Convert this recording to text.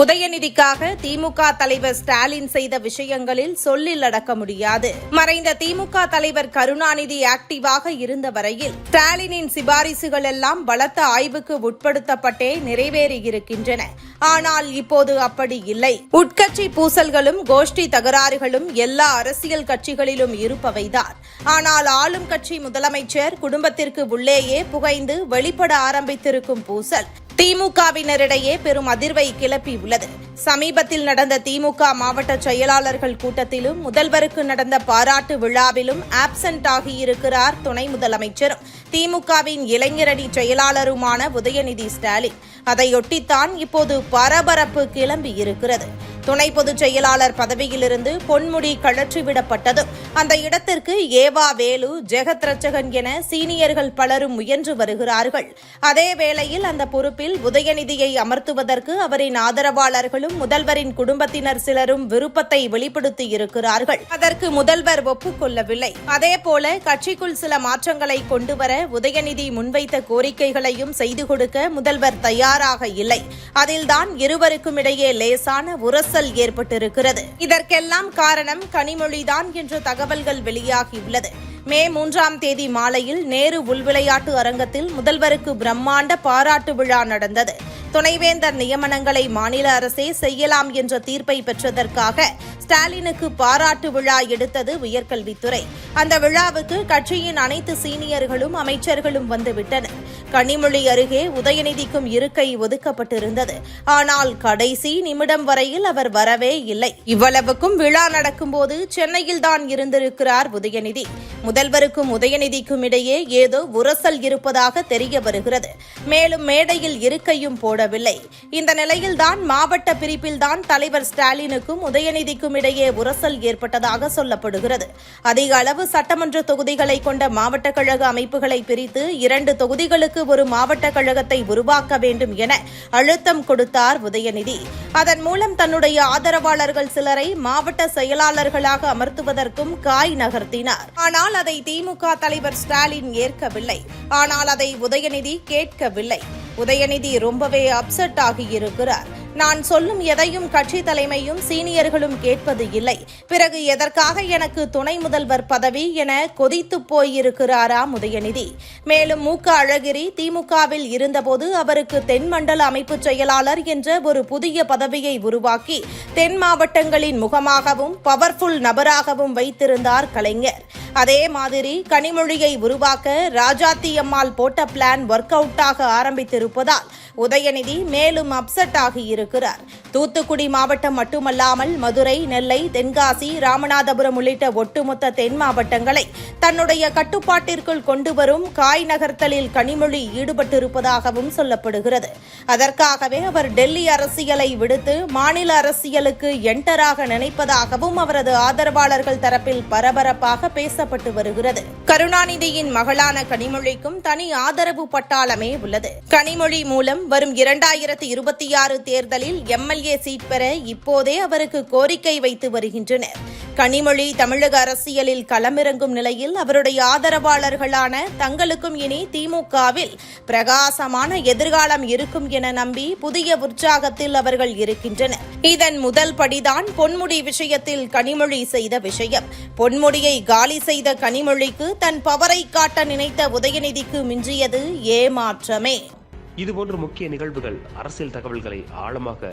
உதயநிதிக்காக திமுக தலைவர் ஸ்டாலின் செய்த விஷயங்களில் சொல்லில் அடக்க முடியாது. மறைந்த திமுக தலைவர் கருணாநிதி ஆக்டிவாக இருந்த வரையில் ஸ்டாலினின் சிபாரிசுகள் எல்லாம் பலத்த ஆய்வுக்கு உட்படுத்தப்பட்டே நிறைவேறியிருக்கின்றன. ஆனால் இப்போது அப்படி இல்லை. உட்கட்சி பூசல்களும் கோஷ்டி தகராறுகளும் எல்லா அரசியல் கட்சிகளிலும் இருப்பவைதான். ஆனால் ஆளும் கட்சி முதலமைச்சர் குடும்பத்திற்கு உள்ளேயே புகைந்து வெளிப்பட ஆரம்பித்திருக்கும் பூசல் திமுகவினரிடையே பெரும் அதிர்வை கிளப்பியுள்ளது சமீபத்தில் நடந்த திமுக மாவட்ட செயலாளர்கள் கூட்டத்திலும் முதல்வருக்கு நடந்த பாராட்டு விழாவிலும் ஆப்சென்ட் ஆகியிருக்கிறார் துணை முதலமைச்சரும். திமுகவின் இளைஞரணி செயலாளருமான உதயநிதி ஸ்டாலின். அதையொட்டித்தான் இப்போது பரபரப்பு கிளம்பியிருக்கிறது துணை பொதுச் செயலாளர் பதவியிலிருந்து பொன்முடி கழற்றிவிடப்பட்டது அந்த இடத்திற்கு ஏவா வேலு ஜெகத் ரச்சகன் என சீனியர்கள் பலரும் முயன்று வருகிறார்கள். அதே வேளையில் அந்த பொறுப்பில் உதயநிதியை அமர்த்துவதற்கு அவரின் ஆதரவாளர்களும் முதல்வரின் குடும்பத்தினர் சிலரும் விருப்பத்தை வெளிப்படுத்தியிருக்கிறார்கள் அதற்கு முதல்வர் ஒப்புக்கொள்ளவில்லை அதேபோல கட்சிக்குள் சில மாற்றங்களை கொண்டுவர உதயநிதி முன்வைத்த கோரிக்கைகளையும் செய்து கொடுக்க முதல்வர் தயாராக இல்லை. அதில்தான் இருவருக்கும் இடையே லேசான உரசல் ஏற்பட்டிருக்கிறது. இதற்கெல்லாம் காரணம் கனிமொழிதான் என்ற தகவல்கள் வெளியாகியுள்ளது. மே மூன்றாம் தேதி மாலையில் நேரு உள்விளையாட்டு அரங்கத்தில் முதல்வருக்கு பிரம்மாண்ட பாராட்டு விழா நடந்தது. துணைவேந்தர் நியமனங்களை மாநில அரசே செய்யலாம் என்ற தீர்ப்பை பெற்றதற்காக ஸ்டாலினுக்கு பாராட்டு விழா எடுத்தது உயர்கல்வித்துறை. அந்த விழாவுக்கு கட்சியின் அனைத்து சீனியர்களும் அமைச்சர்களும் வந்துவிட்டனர். கனிமொழி அருகே உதயநிதிக்கும் இருக்கை ஒதுக்கப்பட்டிருந்தது. ஆனால் கடைசி நிமிடம் வரையில் அவர் வரவே இல்லை. இவ்வளவுக்கும் விழா நடக்கும்போது சென்னையில் தான் இருந்திருக்கிறார் உதயநிதி. முதல்வருக்கும் உதயநிதிக்கும் இடையே ஏதோ உரசல் இருப்பதாக தெரிய வருகிறது. மேலும் மேடையில் இருக்கையும் போடவில்லை. இந்த நிலையில்தான் மாவட்ட பிரிப்பில்தான் தலைவர் ஸ்டாலினுக்கும் உதயநிதிக்கும் இடையே உரசல் ஏற்பட்டதாக சொல்லப்படுகிறது. அதிக அளவு சட்டமன்ற தொகுதிகளை கொண்ட மாவட்ட கழக அமைப்புகளை பிரித்து இரண்டு தொகுதிகளுக்கு ஒரு மாவட்ட கழகத்தை உருவாக்க வேண்டும் என அழுத்தம் கொடுத்தார் உதயநிதி. அதன் மூலம் தன்னுடைய ஆதரவாளர்கள் சிலரை மாவட்ட செயலாளர்களாக அமர்த்துவதற்கும் காய் நகர்த்தினார். ஆனால் அதை திமுக தலைவர் ஸ்டாலின் ஏற்கவில்லை. ஆனால் அதை உதயநிதி கேட்கவில்லை. உதயநிதி ரொம்பவே அப்செட் ஆகியிருக்கிறார். நான் சொல்லும் எதையும் கட்சி தலைமையும் சீனியர்களும் கேட்பது இல்லை. பிறகு எதற்காக எனக்கு துணை முதல்வர் பதவி என கொதித்து போயிருக்கிறாரா உதயநிதி. மேலும் மு. க. அழகிரி திமுகவில் இருந்தபோது அவருக்கு தென் மண்டல அமைப்பு செயலாளர் என்ற ஒரு புதிய பதவியை உருவாக்கி தென் மாவட்டங்களின் முகமாகவும் பவர்ஃபுல் நபராகவும் வைத்திருந்தார் கலைஞர். அதே மாதிரி கனிமொழியை உருவாக்க ராஜாத்தி அம்மாள் போட்ட பிளான் ஒர்க் அவுட்டாக ஆரம்பித்திருப்பதால் உதயநிதி மேலும் அப்செட் ஆகியிருக்கிறார் தூத்துக்குடி மாவட்டம் மட்டுமல்லாமல் மதுரை நெல்லை தென்காசி ராமநாதபுரம் உள்ளிட்ட ஒட்டுமொத்த தென் மாவட்டங்களை தன்னுடைய கட்டுப்பாட்டிற்குள் கொண்டுவரும் காய் நகர்த்தலில் கனிமொழி ஈடுபட்டிருப்பதாகவும் சொல்லப்படுகிறது. அதற்காகவே அவர் டெல்லி அரசியலை விடுத்து மாநில அரசியலுக்கு என்டராக நினைப்பதாகவும் அவரது ஆதரவாளர்கள் தரப்பில் பரபரப்பாக பேசப்பட்டு வருகிறது. கருணாநிதியின் மகளான கனிமொழிக்கும் தனி ஆதரவு பட்டாளமே உள்ளது. கனிமொழி மூலம் வரும் இரண்டாயிரத்தி இருபத்தி ஆறு தேர்தலில் எம்எல்ஏ சீட் பெற இப்போதே அவருக்கு கோரிக்கை வைத்து வருகின்றனர். கனிமொழி தமிழக அரசியலில் களமிறங்கும் நிலையில் அவருடைய ஆதரவாளர்களான தங்களுக்கும் இனி திமுகவில் பிரகாசமான எதிர்காலம் இருக்கும் என நம்பி புதிய உற்சாகத்தில் அவர்கள் இருக்கின்றனர். இதன் முதல் படிதான் பொன்முடி விஷயத்தில் கனிமொழி செய்த விஷயம். பொன்முடியை காலி செய்த கனிமொழிக்கு தன் பவரை காட்ட நினைத்த உதயநிதிக்கு மிஞ்சியது ஏமாற்றமே. இதுபோன்ற முக்கிய நிகழ்வுகள் அரசியல் தகவல்களை ஆழமாக